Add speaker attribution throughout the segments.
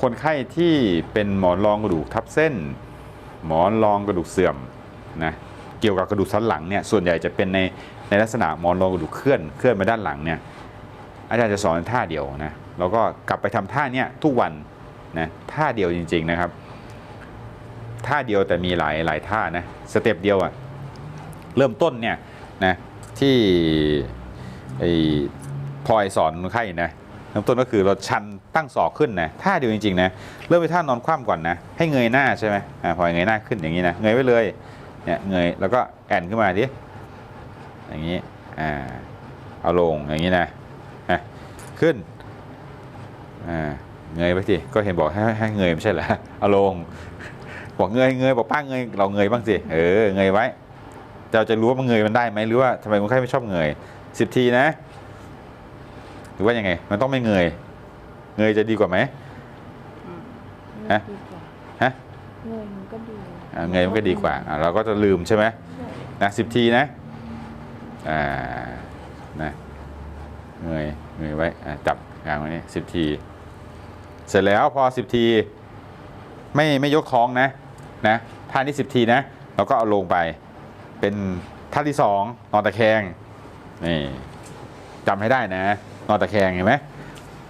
Speaker 1: คนไข้ที่เป็นหมอนรองกระดูกทับเส้น หมอนรองกระดูกเสื่อมนะเกี่ยวกับกระดูกสันหลังเนี่ยส่วนใหญ่จะเป็นในในลักษณะหมอนรองกระดูกเคลื่อนเคลื่อนมาด้านหลังเนี่ยอาจารย์จะสอนท่าเดียวนะแล้วก็กลับไปทำท่าเนี้ยทุกวันนะท่าเดียวจริง ๆนะครับ ท่าเดียวแต่มีหลายหลายท่านะสเต็ปเดียวอะเริ่มต้นเนี่ยนะที่ไอ้พลอยสอนคนไข้นะ เริ่มต้นก็คือเราชันตั้งศอกขึ้นนะท่าเดียวจริงๆนะเริ่มไปท่านอนคว่ำก่อนนะให้เงยหน้าใช่ไหมอ่าพอเงยหน้าขึ้นอย่างนี้นะเงยไว้เลยเนี่ยเงยแล้วก็แอนขึ้นมาดิอย่างนี้อ่าเอาลงอย่างนี้นะอะขึ้นอ่าเงยไปสิก็เห็นบอกให้ให้เงยไม่ใช่เหรอเอาลงบอกเงยเงยบอกป้าเงยเราเงยบ้างสิเออเงยไว้เราจะรู้ว่ามันเงยมันได้ไหมหรือว่าทำไมคนไข้ไม่ชอบเงยสิบทีนะ หรือว่ายังไง มันต้องไม่เงย เงยจะดีกว่าไหม ฮะ
Speaker 2: ดีกว่า
Speaker 1: ฮะ
Speaker 2: เงยมันก็ดี
Speaker 1: อ่าเงยมันก็ดีกว่าอ่าเราก็จะลืมใช่ไหม
Speaker 2: ใช่
Speaker 1: นะสิบทีนะอ่านะเงยเงยไว้อ่าจับกลางไว้นี่สิบที เสร็จแล้วพอสิบที ไม่ไม่ยกท้องนะนะท่านี้สิบทีนะเราก็เอาลงไป เป็นท่าที่สองนอนตะแคงนี่จำให้ได้นะ นอนตะแคงเห็นไหม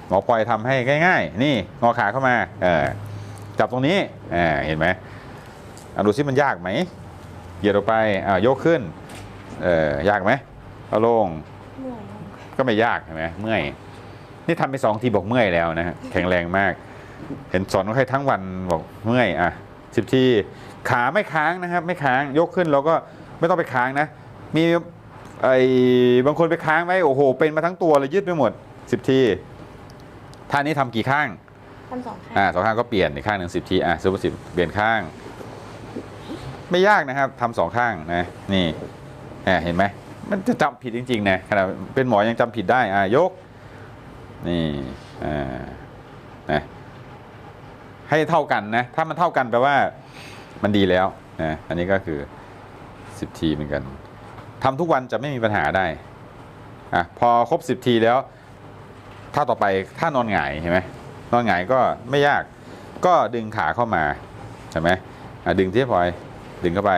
Speaker 1: หมอปล่อยทำให้ง่าย ๆ นี่งอขาเข้ามาเออจับตรงนี้อ่าเห็นไหมอะดูซิมันยากไหมเหยียดออกไปอ่ายกขึ้นเออยากไหมเอาลง
Speaker 2: เหนื่อย
Speaker 1: ก็ไม่ยากเห็นไหมเมื่อยนี่ทำไปสองทีบอกเมื่อยแล้วนะฮะแข็งแรงมาก เห็นสอนคนไข้ทั้งวันบอกเมื่อยอะสิบทีขาไม่ค้างนะครับ ไม่ค้างยกขึ้นเราก็ไม่ต้องไปค้างนะ มี ไอ้บางคนไปค้างไว้โอ้โห เป็นมาทั้งตัวเลยยืดไปหมดสิบทีท่านี้ทำกี่ข้าง
Speaker 2: ทำสองข้าง
Speaker 1: อ่าสองข้างก็เปลี่ยนอีกข้างหนึ่งสิบทีอะซูเปอร์สิบเปลี่ยนข้าง ไม่ยากนะครับทำสองข้างนะนี่อะเห็นไหมมันจะจำผิดจริงๆนะขนาดเป็นหมอยังจำผิดได้อะยกนี่อ่านะให้เท่ากันนะถ้ามันเท่ากันแปลว่ามันดีแล้วนะอันนี้ก็คือ10ทีเหมือนกัน ทำทุกวันจะไม่มีปัญหาได้อะพอครบ 10 ทีแล้วถ้าต่อไปถ้านอนหงายเห็นไหมนอนหงายก็ไม่ยากก็ดึงขาเข้ามาใช่ไหมอะดึงที่พลอยดึงเข้าไป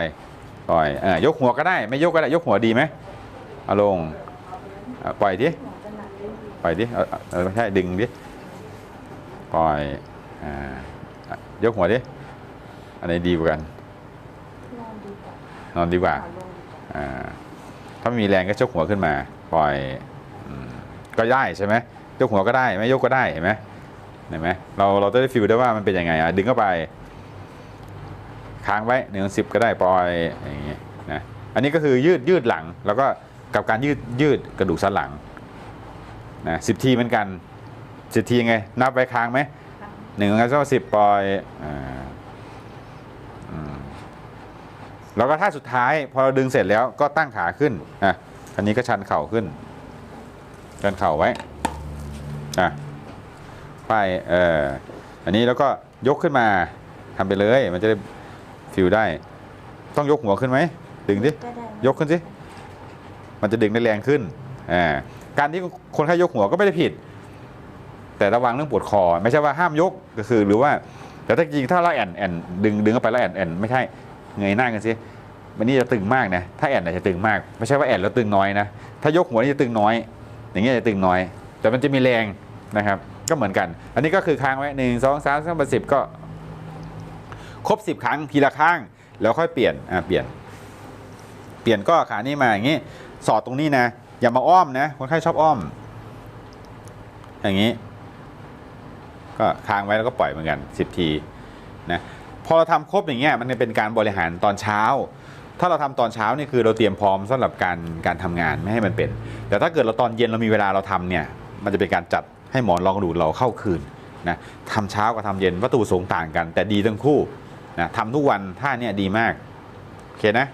Speaker 1: ปล่อยอะยกหัวก็ได้ไม่ยกก็ได้ยกหัวดีไหมเอาลงอะปล่อยที
Speaker 2: หมอจะหนักได้ดี
Speaker 1: ปล่อยดิเอาเอาเอาไม่ใช่ดึงดิปล่อยอ่าอะยกหัวดิอันไหนดีกว่ากัน
Speaker 2: นอนดีกว่าน
Speaker 1: อนดีกว่า
Speaker 2: ขาลงดีกว่า
Speaker 1: อ่า ถ้าไม่มีแรงก็ยกหัวขึ้นมา ปล่อยอืมก็ได้ใช่ไหมยกหัวก็ได้ไม่ยกก็ได้เห็นไหมเห็นไหมเราเราจะได้ฟิลได้ว่ามันเป็นยังไงอะดึงเข้าไป ค้างไว้หนึ่งสิบก็ได้ปล่อยอย่างงี้นะอันนี้ก็คือยืดยืดหลัง แล้วก็กับการยืดยืดกระดูกสันหลังนะสิบทีเหมือนกันสิบทีไงนับไปค้างไหม
Speaker 2: ข้าง
Speaker 1: หนึ่งแล้วก็สิบปล่อยอ่าอืม แล้วก็ท่าสุดท้ายพอเราดึงเสร็จแล้วก็ตั้งขาขึ้นอะอันนี้ก็ชันเข่าขึ้น ชันเข่าไว้อะไปเอออันนี้แล้วก็ยกขึ้นมาทำไปเลย มันจะได้ฟิลได้ ต้องยกหัวขึ้นไหมดึงดิ
Speaker 2: ก็ได้
Speaker 1: ยกขึ้นสิมันจะดึงได้แรงขึ้นอ่าการที่คนไข้ยกหัวก็ไม่ได้ผิด แต่ระวังเรื่องปวดคอ ไม่ใช่ว่าห้ามยกก็คือหรือว่าแต่ถ้าจริงถ้าเราแอนแอนดึงดึงเข้าไปแล้วแอนแอนไม่ใช่ เงยหน้ากันสิมันนี่จะตึงมากนะ ถ้าแอนอาจจะตึงมาก ไม่ใช่ว่าแอนแล้วตึงน้อยนะ ถ้ายกหัวนี่จะตึงน้อย อย่างเงี้ยจะตึงน้อย แต่มันจะมีแรงนะครับ ก็เหมือนกัน อันนี้ก็คือค้างไว้หนึ่งสองสามสี่ห้าสิบก็ ครบสิบครั้งทีละข้าง แล้วค่อยเปลี่ยน อ่า เปลี่ยน เปลี่ยนก็ขานี่มาอย่างนี้ สอดตรงนี้นะ อย่ามาอ้อมนะ คนไข้ชอบอ้อม อย่างนี้ ก็ค้างไว้แล้วก็ปล่อยเหมือนกันสิบทีนะ พอเราทำครบอย่างเงี้ยมันเป็นการบริหารตอนเช้า ถ้าเราทำตอนเช้านี่คือเราเตรียมพร้อมสำหรับการการทำงานไม่ให้มันเป็น แต่ถ้าเกิดเราตอนเย็นเรามีเวลาเราทำเนี่ยมันจะเป็นการจัดให้หมอนรองกระดูกเราเข้าคืนนะทำเช้ากับทำเย็นวัตถุประสงค์ต่างกัน แต่ดีทั้งคู่นะทำทุกวันท่าเนี่ยดีมากโอเคนะ